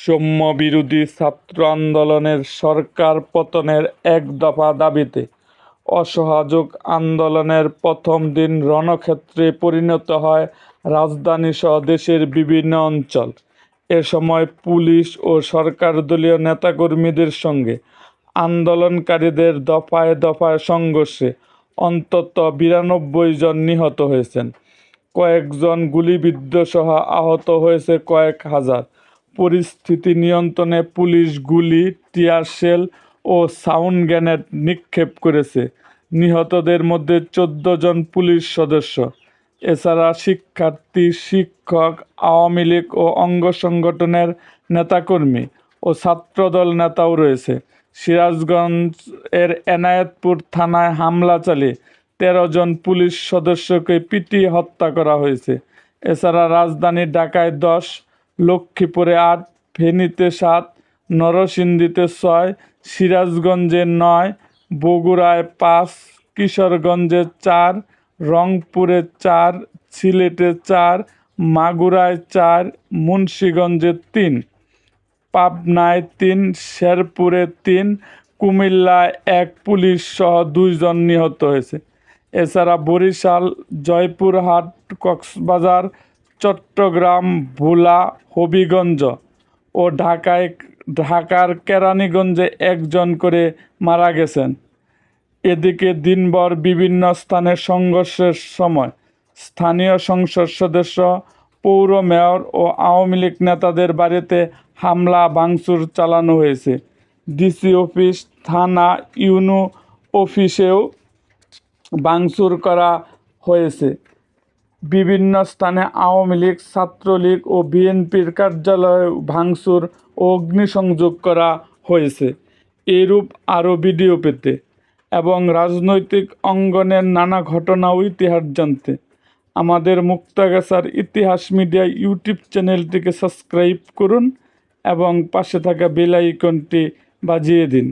বৈষম্য বিরোধী ছাত্র আন্দোলনের সরকার পতনের এক দফা দাবিতে অসহযোগ আন্দোলনের প্রথম দিন রণক্ষেত্রে পরিণত হয় রাজধানীসহ দেশের বিভিন্ন অঞ্চল। এ সময় পুলিশ ও সরকার দলীয় নেতাকর্মীদের সঙ্গে আন্দোলনকারীদের দফায় দফায় সংঘর্ষে অন্তত বিরানব্বই জন নিহত হয়েছেন। কয়েকজন গুলিবিদ্ধ সহ আহত হয়েছে কয়েক হাজার। পরিস্থিতি নিয়ন্ত্রণে পুলিশ গুলি, টিয়ার শেল ও সাউন্ড গ্রেনেড নিক্ষেপ করেছে। নিহতদের মধ্যে চোদ্দ জন পুলিশ সদস্য। এছাড়া শিক্ষার্থী, শিক্ষক, আওয়ামী লীগ ও অঙ্গ সংগঠনের নেতাকর্মী ও ছাত্রদল নেতাও রয়েছে। সিরাজগঞ্জ এর এনায়েতপুর থানায় হামলা চালিয়ে তেরো জন পুলিশ সদস্যকে পিটিয়ে হত্যা করা হয়েছে। এছাড়া রাজধানী ঢাকায় দশ লক্ষ্মীপুরে আট ফেনীতে সাত, নরসিংদীতে ছয়, সিরাজগঞ্জে নয়, বগুড়ায় পাঁচ, কিশোরগঞ্জে চার, রংপুরে চার, সিলেটে চার, মাগুরায় চার, মুন্সীগঞ্জে তিন, পাবনায় তিন, শেরপুরে তিন, কুমিল্লায় এক পুলিশ সহ দুইজন নিহত হয়েছে। এছাড়া বরিশাল, জয়পুরহাট, কক্সবাজার চট্টগ্রাম, ভোলা, হবিগঞ্জ ও ঢাকায়, ঢাকার কেরানীগঞ্জে একজন করে মারা গেছেন। এদিকে দিনভর বিভিন্ন স্থানে সংঘর্ষের সময় স্থানীয় সংসদ সদস্য, পৌর মেয়র ও আওয়ামী লীগ নেতাদের বাড়িতে হামলা, ভাঙচুর চালানো হয়েছে। ডিসি অফিস, থানা, ইউনো অফিসেও ভাঙচুর করা হয়েছে। বিভিন্ন স্থানে আওয়ামী লীগ, ছাত্রলীগ ও বিএনপির কার্যালয়ে ভাঙচুর ও অগ্নিসংযোগ করা হয়েছে। এরূপ আরও ভিডিও পেতে এবং রাজনৈতিক অঙ্গনের নানা ঘটনা ও ইতিহাস জানতে আমাদের মুক্তাগাছার ইতিহাস মিডিয়া ইউটিউব চ্যানেলটিকে সাবস্ক্রাইব করুন এবং পাশে থাকা বেল আইকনটি বাজিয়ে দিন।